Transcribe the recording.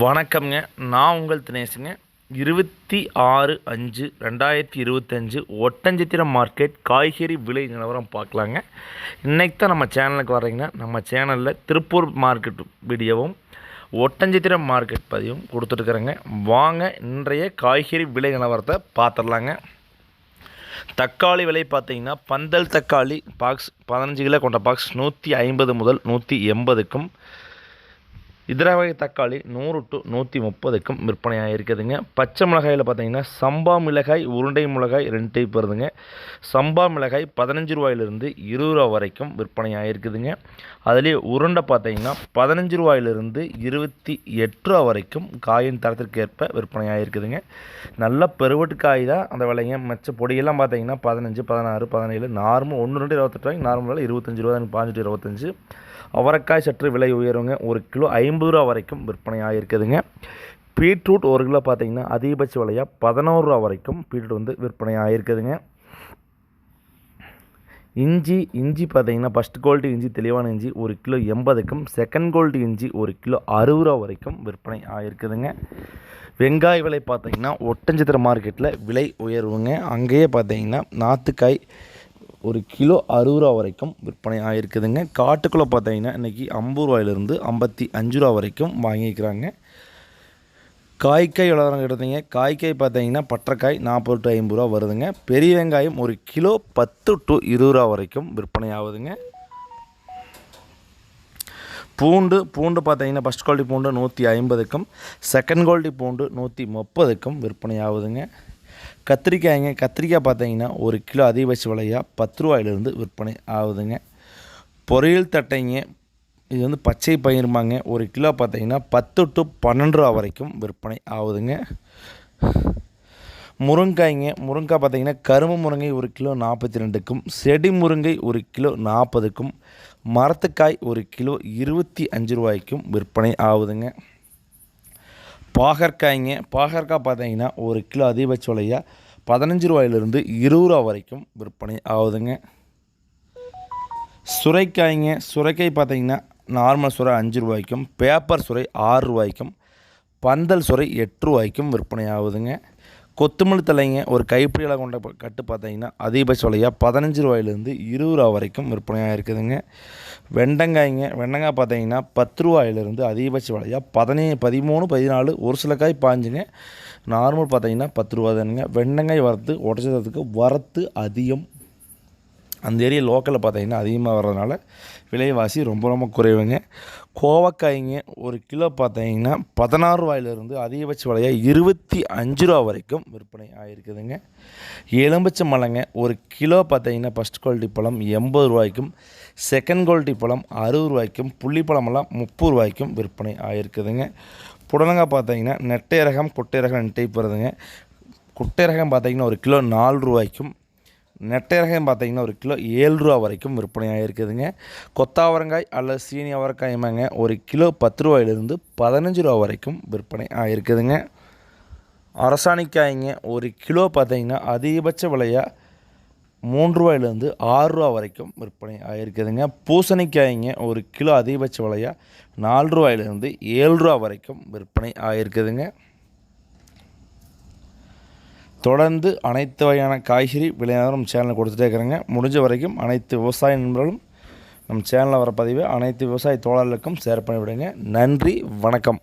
வணக்கம்ங்க. நான் உங்கள் தினேஷுங்க இருபத்தி ஆறு அஞ்சு ரெண்டாயிரத்தி இருபத்தஞ்சு ஒட்டஞ்சத்திரம் மார்க்கெட் காய்கறி விலை நிலவரம் பார்க்கலாங்க. இன்றைக்கி தான் நம்ம சேனலுக்கு வரீங்கன்னா நம்ம சேனலில் திருப்பூர் மார்க்கெட் வீடியோவும் ஒட்டஞ்சத்திரம் மார்க்கெட் பதிவும் கொடுத்துருக்குறேங்க. வாங்க இன்றைய காய்கறி விலை நிலவரத்தை பார்த்துடலாங்க. தக்காளி விலை பார்த்தீங்கன்னா பந்தல் தக்காளி பாக்ஸ் பதினஞ்சு கிலோ கொண்ட பாக்ஸ் நூற்றி ஐம்பது முதல் நூற்றி எண்பதுக்கும் இதர வகை தக்காளி நூறு டு நூற்றி முப்பதுக்கும் விற்பனையாக இருக்குதுங்க. பச்சை மிளகாயில் பார்த்தீங்கன்னா சம்பா மிளகாய் உருண்டை மிளகாய் ரெண்டு டைப் வருதுங்க சம்பா மிளகாய் பதினஞ்சு ரூபாயிலிருந்து இருபது ரூபா வரைக்கும் விற்பனையாக இருக்குதுங்க. அதுலேயே உருண்டை பார்த்தீங்கன்னா பதினஞ்சு ரூபாயிலிருந்து இருபத்தி எட்டு ரூபா வரைக்கும் காயின் தரத்திற்கு ஏற்ப விற்பனையாக இருக்குதுங்க. நல்ல பெருவட்டு காய் தான் அந்த விலைங்க. மச்ச பொடியெல்லாம் பார்த்தீங்கன்னா பதினஞ்சு பதினாறு பதினேழு நார்மல் ஒன்று ரெண்டு இருபத்தெட்டு ரூபாய்க்கு நார்மலாக இருபத்தஞ்சி ரூபா பாஞ்சு இருபத்தஞ்சு. அவரைக்காய் சற்று விலை உயருங்க. ஒரு கிலோ ஐம்பது ரூபா வரைக்கும் விற்பனை ஆகியிருக்குதுங்க பீட்ரூட் ஒரு கிலோ பார்த்தீங்கன்னா அதிகபட்ச விலையாக பதினோரு ரூபா வரைக்கும் பீட்ரூட் வந்து விற்பனை ஆகியிருக்குதுங்க இஞ்சி இஞ்சி பார்த்தீங்கன்னா ஃபஸ்ட் குவாலிட்டி இஞ்சி தெளிவான இஞ்சி ஒரு கிலோ எண்பதுக்கும் செகண்ட் குவாலிட்டி இஞ்சி ஒரு கிலோ அறுபது ரூபா வரைக்கும் விற்பனை ஆகிருக்குதுங்க வெங்காய விலை பார்த்தீங்கன்னா ஒட்டஞ்சத்திர மார்க்கெட்டில் விலை உயர்வுங்க. அங்கேயே பார்த்தீங்கன்னா நாற்றுக்காய் ஒரு கிலோ அறுபது ரூபா வரைக்கும் விற்பனை ஆகிருக்குதுங்க காட்டுக்குள்ளே பார்த்தீங்கன்னா இன்றைக்கி ஐம்பது ரூபாயிலிருந்து ஐம்பத்தி அஞ்சு ரூபா வரைக்கும் வாங்கிக்கிறாங்க காய்க்காய் விளாட்றவங்க எடுத்தீங்க. காய்க்காய் பார்த்தீங்கன்னா பட்டக்காய் நாற்பது டு ஐம்பது ரூபா வருதுங்க. பெரிய வெங்காயம் ஒரு கிலோ பத்து டு இருபது ரூபா வரைக்கும் விற்பனை ஆகுதுங்க. பூண்டு பூண்டு பார்த்தீங்கன்னா ஃபஸ்ட் குவாலிட்டி பூண்டு நூற்றி ஐம்பதுக்கும் செகண்ட் குவாலிட்டி பூண்டு நூற்றி முப்பதுக்கும் விற்பனை ஆகுதுங்க. கத்திரிக்காய்ங்க கத்திரிக்காய் பார்த்தீங்கன்னா ஒரு கிலோ அதிகபட்ச விலையாக பத்து ரூபாயிலிருந்து விற்பனை ஆகுதுங்க. பொரியல் தட்டைங்க இது வந்து பச்சை பயிருமாங்க ஒரு கிலோ பார்த்தீங்கன்னா பத்து டு பன்னெண்டு ரூபா வரைக்கும் விற்பனை ஆகுதுங்க. முருங்காய்ங்க முருங்காய் பார்த்தீங்கன்னா கரும்பு முருங்கை ஒரு கிலோ நாற்பத்தி ரெண்டுக்கும் செடி முருங்கை ஒரு கிலோ நாற்பதுக்கும் மரத்துக்காய் ஒரு கிலோ இருபத்தி அஞ்சு ரூபாய்க்கும் விற்பனை ஆகுதுங்க. பாகற்காய்ங்க பாகற்காய் பார்த்தீங்கன்னா ஒரு கிலோ அதிகபட்ச விலையாக பதினஞ்சு ரூபாயிலிருந்து இருபது ரூபா வரைக்கும் விற்பனை ஆகுதுங்க. சுரைக்காய்ங்க சுரைக்காய் பார்த்தீங்கன்னா நார்மல் சுரை அஞ்சு ரூபாய்க்கும் பேப்பர் சுரை ஆறு ரூபாய்க்கும் பந்தல் சுரை எட்டு ரூபாய்க்கும் விற்பனை ஆகுதுங்க. கொத்தமல்லி தலைங்க ஒரு கைப்பிடி கொண்ட கட்டு பார்த்தீங்கன்னா அதிகபட்ச விலையாக பதினஞ்சு ரூபாயிலேருந்து இருபது ரூபா வரைக்கும் விற்பனையாக இருக்குதுங்க. வெண்டங்காய்ங்க வெண்டங்காய் பார்த்தீங்கன்னா பத்து ரூபாயிலேருந்து அதிகபட்ச விலையாக பதினே பதிமூணு பதினாலு ஒரு சில காய் பாஞ்சுங்க. நார்மல் பார்த்தீங்கன்னா பத்து ரூபா தானுங்க. வெண்டங்காய் வறுத்து உடச்சதுக்கு வரத்து அதிகம் அந்த ஏரியா லோக்கலில் பார்த்தீங்கன்னா அதிகமாக வர்றதுனால விலைவாசி ரொம்ப ரொம்ப குறைவுங்க. கோவக்காய்ங்க ஒரு கிலோ பார்த்தீங்கன்னா பதினாறு ரூபாயிலிருந்து அதிகபட்ச விலையாக இருபத்தி அஞ்சு ரூபா வரைக்கும் விற்பனை ஆகிருக்குதுங்க எலும்பிச்சை மலைங்க ஒரு கிலோ பார்த்தீங்கன்னா ஃபஸ்ட் குவாலிட்டி பழம் எண்பது ரூபாய்க்கும் செகண்ட் குவாலிட்டி பழம் அறுபது ரூபாய்க்கும் புள்ளிப்பழமெல்லாம் முப்பது ரூபாய்க்கும் விற்பனை ஆகிருக்குதுங்க புடலங்காய் பார்த்தீங்கன்னா நெட்டை ரகம் குட்டை ரகம் டைப் வருதுங்க. குட்டை ரகம் பார்த்தீங்கன்னா ஒரு கிலோ நாலு ரூபாய்க்கும் நெட்டையரகம் பார்த்தீங்கன்னா ஒரு கிலோ ஏழு ரூபா வரைக்கும் விற்பனையாக இருக்குதுங்க. கொத்தாவரங்காய் அல்லது சீனி அவரக்காயுமாங்க ஒரு கிலோ பத்து ரூபாயிலிருந்து பதினஞ்சு ரூபா வரைக்கும் விற்பனை ஆகிருக்குதுங்க அரசாணிக்காய்ங்க ஒரு கிலோ பார்த்தீங்கன்னா அதிகபட்ச விலையாக மூன்று ரூபாயிலேருந்து ஆறு ரூபா வரைக்கும் விற்பனை ஆகிருக்குதுங்க பூசணிக்காய்ங்க ஒரு கிலோ அதிகபட்ச விலையாக நாலு ரூபாயிலேருந்து ஏழு ரூபா வரைக்கும் விற்பனை ஆகிருக்குதுங்க தொடர்ந்து அனைத்து வகையான காய்கறி விளையாடும் நம்ம சேனலில் கொடுத்துட்டே இருக்கிறேங்க. முடிஞ்ச வரைக்கும் அனைத்து விவசாய நண்பர்களும் நம்ம சேனலில் வர பதிவை அனைத்து விவசாய தோழர்களுக்கும் ஷேர் பண்ணிவிடுங்க. நன்றி வணக்கம்.